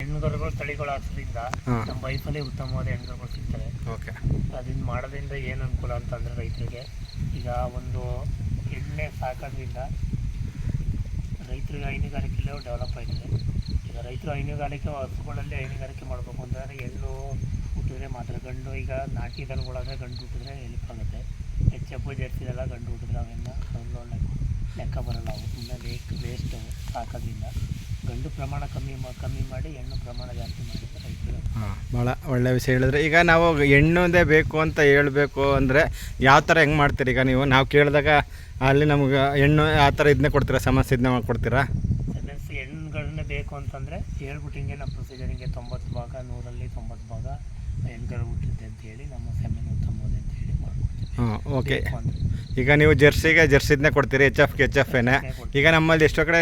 ಹೆಣ್ಣುಗರುಗಳು ತಳಿಗಳು ಹಾಕ್ಸೋದ್ರಿಂದ ನಮ್ಮ ವೈಫಲ್ಲಿ ಉತ್ತಮವಾದ ಹೆಣ್ಣುಗರುಗಳು ಸಿಗ್ತವೆ. ಓಕೆ. ಅದನ್ನ ಮಾಡೋದ್ರಿಂದ ಏನು ಅನುಕೂಲ ಅಂತಂದರೆ ರೈತರಿಗೆ ಈಗ ಒಂದು ಎಣ್ಣೆ ಸಾಕೋದ್ರಿಂದ ರೈತರಿಗೆ ಹೈನುಗಾರಿಕೆಯಲ್ಲೂ ಡೆವಲಪ್ ಆಗಿದೆ. ಈಗ ರೈತರು ಹೈನುಗಾರಿಕೆ ಹಸುಗಳಲ್ಲಿ ಹೈನುಗಾರಿಕೆ ಮಾಡಬೇಕು ಅಂತಂದರೆ ಹೆಣ್ಣು ಹುಟ್ಟಿದ್ರೆ ಮಾತ್ರ. ಗಂಡು ಈಗ ನಾಟಿ ದನಗಳಾದರೆ ಗಂಡು ಹುಟ್ಟಿದ್ರೆ ಹೆಲ್ಪ್ ಆಗುತ್ತೆ. ಹೆಚ್ಚಪ್ಪು ಜರ್ಸಿದೆಲ್ಲ ಗಂಡು ಹುಟ್ಟಿದ್ರೆ ಅವೆಲ್ಲ ಒಳ್ಳೆ ಲೆಕ್ಕ ಬರಲ್ಲ. ಅವು ಸುಮ್ಮನೆ ವೇಸ್ಟ್ ವೇಸ್ಟ್ ಸಾಕೋದ್ರಿಂದ. ಗಂಡು ಪ್ರಮಾಣ ಕಮ್ಮಿ ಮಾ ಕಮ್ಮಿ ಮಾಡಿ ಹೆಣ್ಣು ಪ್ರಮಾಣ ಜಾಸ್ತಿ ಮಾಡಿದ್ರೆ ರೈತರು ಹಾಂ ಭಾಳ ಒಳ್ಳೆ ವಿಷಯ ಹೇಳಿದ್ರೆ. ಈಗ ನಾವು ಹೆಣ್ಣುದೇ ಬೇಕು ಅಂತ ಹೇಳಬೇಕು ಅಂದರೆ ಯಾವ ಥರ ಹೆಂಗೆ ಮಾಡ್ತೀರಿ? ಈಗ ನೀವು ನಾವು ಕೇಳಿದಾಗ ಅಲ್ಲಿ ನಮ್ಗೆ ಹೆಣ್ಣು ಆ ಥರ ಇದನ್ನೇ ಕೊಡ್ತೀರಾ ಸಮಸ್ಯೆ ಇದನ್ನೇ ಮಾಡ್ಕೊಡ್ತೀರಾ ಹೆಣ್ಣುಗಳನ್ನೇ ಬೇಕು ಅಂತಂದರೆ ಹೇಳ್ಬಿಟ್ಟು ಹಿಂಗೆ ನಮ್ಮ ಪ್ರೊಸೀಜರ್ ಹಿಂಗೆ ತೊಂಬತ್ತು ಭಾಗ ನೂರಲ್ಲಿ ತೊಂಬತ್ತು ಭಾಗ ಹೆಣ್ಗಳು ಹುಟ್ಟಿದ್ದೆ ಅಂತ ಹೇಳಿ ನಮ್ಮ ಸೆಮೆನ್ ಉತ್ತಮವಾದ ಅಂತ ಹೇಳಿ ಮಾಡ್ಕೊಡ್ತೀವಿ. ಹಾಂ ಓಕೆ ಬೇಕು ಅಂದ್ರೆ. ಈಗ ನೀವು ಜರ್ಸಿಗೆ ಜರ್ಸಿದ್ನೇ ಕೊಡ್ತೀರಿ ಎಚ್ ಎಫ್ಗೆ ಎಚ್ ಎಫ್ ಏನೇ. ಈಗ ನಮ್ಮಲ್ಲಿ ಎಷ್ಟೋ ಕಡೆ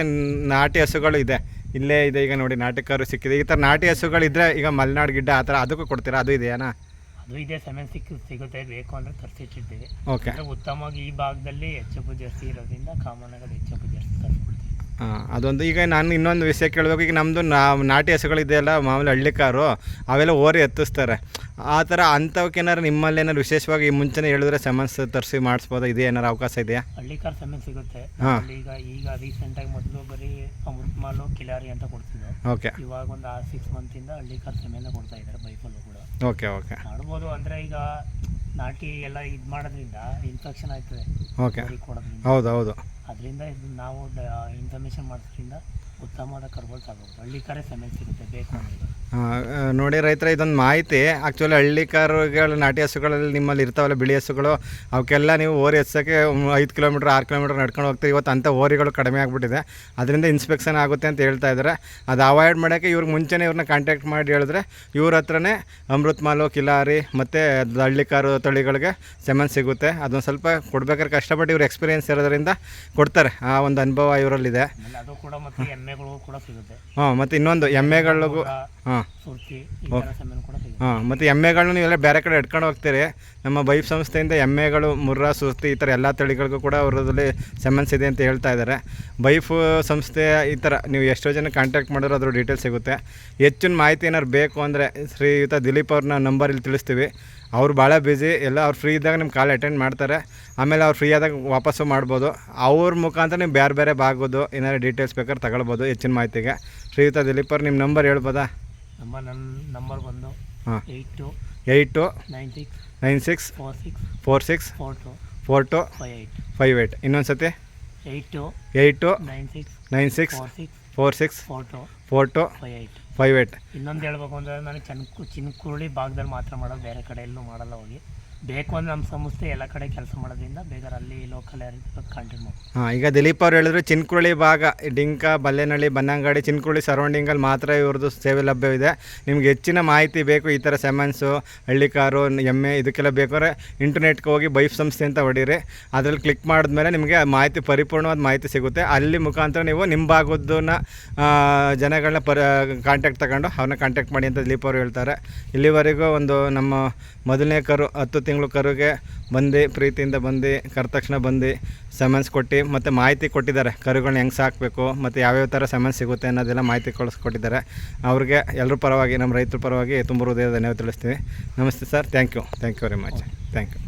ನಾಟಿ ಹಸುಗಳು ಇದೆ. ಇಲ್ಲೇ ಇದೆ ಈಗ ನೋಡಿ ನಾಟಕರು ಸಿಕ್ಕಿದೆ. ಈ ಥರ ನಾಟಿ ಹಸುಗಳಿದ್ರೆ ಈಗ ಮಲೆನಾಡು ಗಿಡ್ಡ ಆ ಥರ ಅದಕ್ಕೂ ಕೊಡ್ತೀರಾ? ಅದು ಇದೆಯಾ ಅದು ಇದೆ ಸಮಯ ಸಿಕ್ಕ ಸಿಗುತ್ತೆ ಬೇಕು ಅಂದರೆ ತರಿಸಿಟ್ಟಿದ್ದೀವಿ. ಓಕೆ ಉತ್ತಮವಾಗಿ ಈ ಭಾಗದಲ್ಲಿ ಹೆಚ್ಚು ಜರ್ಸಿ ಇರೋದ್ರಿಂದ ಕಾಮನ್ ಆಗಿ ಹೆಚ್ಚು ಜರ್ಸಿ ತರಿಸ್ಕೊಡ್ತೀವಿ. ಹಾಂ ಅದೊಂದು ಈಗ ನಾನು ಇನ್ನೊಂದು ವಿಷಯ ಕೇಳಬೇಕು. ಈಗ ನಮ್ಮದು ನಾ ನಾಟಿ ಹಸುಗಳಿದೆಯಲ್ಲ ಮಾಮೂಲಿ ಹಳ್ಳಿ ಕಾರು ಅವೆಲ್ಲ ಓರಿ ಎತ್ತಿಸ್ತಾರೆ. ಆ ಥರ ಅಂಥವಕ್ಕೇನಾರು ನಿಮ್ಮಲ್ಲಿ ಏನಾರು ವಿಶೇಷವಾಗಿ ಈ ಮುಂಚೆನೇ ಹೇಳಿದ್ರೆ ಸಮನ್ಸ್ ತರಿಸಿ ಮಾಡಿಸ್ಬೋದು? ಇದೆ ಏನಾರು ಅವಕಾಶ ಇದೆಯಾ? ಹಳ್ಳಿ ಕಾರ್ ಸೆಮೆನ್ ಸಿಗುತ್ತೆ. ಹಾ. ಅಲ್ಲಿ ಈಗ ಈಗ ರೀಸೆಂಟಾಗಿ ಮೊದಲು ಬರೀ ಅಮೃತ್ ಮಾಲು ಕಿಲಾರಿ ಅಂತ ಕೊಡ್ತಿದ್ರು. ಓಕೆ. ಇವಾಗ ಒಂದು ಆ ಸಿಕ್ಸ್ ಮಂತಿಂದ ಹಳ್ಳಿ ಕಾರ್ ಕೊಡ್ತಾ ಇದ್ದಾರೆ ಬೈಕಲ್ಲೂ ಕೂಡ. Okay okay. ಮಾಡ್ಬೋದು ಅಂದರೆ ಈಗ ನಾಟಿ ಎಲ್ಲ ಇದು ಮಾಡೋದ್ರಿಂದ ಇನ್ಫೆಕ್ಷನ್ ಆಯ್ತದೆ ಓಕೆ. ಕೊಡೋದ್ರಿಂದ. ಹೌದು ಹೌದು. ಅದರಿಂದ ಇದು ನಾವು ಇನ್ಫಾರ್ಮೇಷನ್ ಮಾಡೋದ್ರಿಂದ ಉತ್ತಮವಾದ ಕರುಗಳು ತಗೋಬೋದು ಹಳ್ಳಿ ಕರೆ ಸಮೇತ ಸಿಗುತ್ತೆ, ಬೇಕು ನೋಡಿ ರೈತರ, ಇದೊಂದು ಮಾಹಿತಿ. ಆ್ಯಕ್ಚುಲಿ ಹಳ್ಳಿ ಕಾರುಗಳು, ನಾಟಿ ಹಸುಗಳಲ್ಲಿ ನಿಮ್ಮಲ್ಲಿ ಇರ್ತಾವಲ್ಲ, ಬಿಳಿ ಹಸುಗಳು, ಅವಕ್ಕೆಲ್ಲ ನೀವು ಓರಿ ಹಚ್ಚೋಕ್ಕೆ ಐದು ಕಿಲೋಮೀಟ್ರ್, ಆರು ಕಿಲೋಮೀಟ್ರ್ ನಡ್ಕೊಂಡು ಹೋಗ್ತೀವಿ ಇವತ್ತು ಅಂಥ ಓರಿಗಳು ಕಡಿಮೆ ಆಗಿಬಿಟ್ಟಿದೆ. ಅದರಿಂದ ಇನ್ಸ್ಪೆಕ್ಷನ್ ಆಗುತ್ತೆ ಅಂತ ಹೇಳ್ತಾ ಇದ್ದಾರೆ. ಅದು ಅವಾಯ್ಡ್ ಮಾಡೋಕ್ಕೆ ಇವ್ರಿಗೆ ಮುಂಚೆನೇ ಇವ್ರನ್ನ ಕಾಂಟ್ಯಾಕ್ಟ್ ಮಾಡಿ ಹೇಳಿದ್ರೆ, ಇವ್ರ ಹತ್ರನೇ ಅಮೃತ್ ಮಾಲು ಕಿಲಾರಿ, ಮತ್ತು ಹಳ್ಳಿ ಕಾರು ತಳಿಗಳಿಗೆ ಸೆಮನ್ ಸಿಗುತ್ತೆ. ಅದೊಂದು ಸ್ವಲ್ಪ ಕೊಡ್ಬೇಕಾದ್ರೆ ಕಷ್ಟಪಟ್ಟು ಇವ್ರ ಎಕ್ಸ್ಪೀರಿಯೆನ್ಸ್ ಇರೋದ್ರಿಂದ ಕೊಡ್ತಾರೆ. ಆ ಒಂದು ಅನುಭವ ಇವರಲ್ಲಿದೆ. ಆಮೇಲೆ ಅದು ಕೂಡ ಮತ್ತು ಎಮ್ಮೆಗಳು ಕೂಡ ಸಿಗುತ್ತೆ. ಹಾಂ ಮತ್ತೆ ಇನ್ನೊಂದು ಎಮ್ಮೆಗಳಿಗೂ ಹಾಂ. ಈ ಥರ ಕೂಡ ಹಾಂ, ಮತ್ತು ಎಮ್ಮೆಗಳನ್ನ ನೀವೆಲ್ಲ ಬೇರೆ ಕಡೆ ಇಟ್ಕೊಂಡು ಹೋಗ್ತೀರಿ. ನಮ್ಮ ಬೈಪ್ ಸಂಸ್ಥೆಯಿಂದ ಎಮ್ಮೆಗಳು, ಮುರ್ರಾ ಸುಸ್ತಿ ಈ ಥರ ಎಲ್ಲ ತಳಿಗಳಿಗೂ ಕೂಡ ಅವರದಲ್ಲಿ ಸೆಮನ್ಸ್ ಇದೆ ಅಂತ ಹೇಳ್ತಾ ಇದ್ದಾರೆ ಬೈಫ್ ಸಂಸ್ಥೆ ಈ ಥರ ನೀವು ಎಷ್ಟೋ ಜನ ಕಾಂಟ್ಯಾಕ್ಟ್ ಮಾಡಿದ್ರೆ ಅದ್ರ ಡೀಟೇಲ್ಸ್ ಸಿಗುತ್ತೆ. ಹೆಚ್ಚಿನ ಮಾಹಿತಿ ಏನಾದ್ರು ಬೇಕು ಅಂದರೆ ಶ್ರೀಯುತ ದಿಲೀಪ್ ಅವ್ರನ್ನ ನಂಬರ್ ಇಲ್ಲಿ ತಿಳಿಸ್ತೀವಿ. ಅವ್ರು ಭಾಳ ಬ್ಯುಸಿ ಎಲ್ಲ ಅವ್ರು ಫ್ರೀ ಇದ್ದಾಗ ನಿಮ್ಮ ಕಾಲ್ ಅಟೆಂಡ್ ಮಾಡ್ತಾರೆ. ಆಮೇಲೆ ಅವ್ರು ಫ್ರೀ ಆದಾಗ ವಾಪಸ್ಸು ಮಾಡ್ಬೋದು. ಅವ್ರ ಮುಖಾಂತರ ನೀವು ಬೇರೆ ಬೇರೆ ಬಾಗೋದು ಏನಾದ್ರು ಡೀಟೇಲ್ಸ್ ಬೇಕಾದ್ರೆ ತಗೊಳ್ಬೋದು ಹೆಚ್ಚಿನ ಮಾಹಿತಿಗೆ. ಶ್ರೀಯುತ ದಿಲೀಪ್ ಅವ್ರು ನಿಮ್ಮ ನಂಬರ್ ಹೇಳ್ಬೋದಾ? ನಮ್ಮ ನನ್ನ ನಂಬರ್ ಬಂದು ಹಾಂ. Eight two eight two nine six nine six four six four six four two four two five eight five eight. ಇನ್ನೊಂದು ಸತಿ eight two eight two nine six nine six four six four six four two four two five eight. Five eight. ಇನ್ನೊಂದು ಹೇಳ್ಬೇಕು ಅಂದರೆ ನಾನು ಚನ್ಕು ಚಿನ್ಕುರುಳಿ ಭಾಗದಲ್ಲಿ ಮಾತ್ರ ಮಾಡೋದು ಬೇರೆ ಕಡೆ ಎಲ್ಲೂ ಮಾಡಲ್ಲ ಹೋಗಿ. ಬೇಕು ಅಂದ್ರೆ ನಮ್ಮ ಸಂಸ್ಥೆ ಎಲ್ಲ ಕಡೆ ಕೆಲಸ ಮಾಡೋದ್ರಿಂದ ಬೇಕಾದ್ರೆ ಅಲ್ಲಿ ಲೋಕಲ್ ಕಂಟಿನ್ಯೂ ಹಾಂ, ಈಗ ದಿಲೀಪ್ ಅವ್ರು ಹೇಳಿದ್ರು ಚಿನ್ಕುಳಿ ಭಾಗ ಡಿಂಕ ಬಲ್ಲೆನಹಳ್ಳಿ ಬನ್ನಂಗಾಡಿ ಚಿನ್ಕುಳಿ ಸರೌಂಡಿಂಗಲ್ಲಿ ಮಾತ್ರ ಇವ್ರದ್ದು ಸೇವೆ ಲಭ್ಯವಿದೆ. ನಿಮ್ಗೆ ಹೆಚ್ಚಿನ ಮಾಹಿತಿ ಬೇಕು, ಈ ಥರ ಸೆಮನ್ಸು ಹಳ್ಳಿ ಕಾರು ಎಮ್ಮೆ ಇದಕ್ಕೆಲ್ಲ ಬೇಕಾದ್ರೆ ಇಂಟರ್ನೆಟ್ಗೆ ಹೋಗಿ ಬೈಫ್ ಸಂಸ್ಥೆ ಅಂತ ಹೊಡೀರಿ. ಅದರಲ್ಲಿ ಕ್ಲಿಕ್ ಮಾಡಿದ್ಮೇಲೆ ನಿಮಗೆ ಮಾಹಿತಿ ಪರಿಪೂರ್ಣವಾದ ಮಾಹಿತಿ ಸಿಗುತ್ತೆ. ಅಲ್ಲಿ ಮುಖಾಂತರ ನೀವು ನಿಮ್ಮ ಭಾಗದನ್ನ ಜನಗಳನ್ನ ಪರ ಕಾಂಟ್ಯಾಕ್ಟ್ ತಗೊಂಡು ಅವ್ರನ್ನ ಕಾಂಟ್ಯಾಕ್ಟ್ ಮಾಡಿ ಅಂತ ದಿಲೀಪ್ ಅವರು ಹೇಳ್ತಾರೆ. ಇಲ್ಲಿವರೆಗೂ ಒಂದು ನಮ್ಮ ಮೊದಲನೇ ಕರು ಹತ್ತು ತಿಂಗಳು ಕರುಗೆ ಬಂದು, ಪ್ರೀತಿಯಿಂದ ಬಂದು, ಕರೆದ ತಕ್ಷಣ ಬಂದು ಸಮನ್ಸ್ ಕೊಟ್ಟು ಮತ್ತು ಮಾಹಿತಿ ಕೊಟ್ಟಿದ್ದಾರೆ. ಕರುಗಳನ್ನ ಹೆಂಗೆ ಸಾಕಬೇಕು, ಮತ್ತು ಯಾವ್ಯಾವ ಥರ ಸಮನ್ಸ್ ಸಿಗುತ್ತೆ ಅನ್ನೋದೆಲ್ಲ ಮಾಹಿತಿ ಕಳಿಸ್ಕೊಟ್ಟಿದ್ದಾರೆ. ಅವ್ರಿಗೆ ಎಲ್ಲರ ಪರವಾಗಿ ನಮ್ಮ ರೈತರ ಪರವಾಗಿ ತುಂಬ ಹೃದಯದ ಧನ್ಯವಾದ ತಿಳಿಸ್ತೀವಿ. ನಮಸ್ತೆ sir thank you thank you very much thank you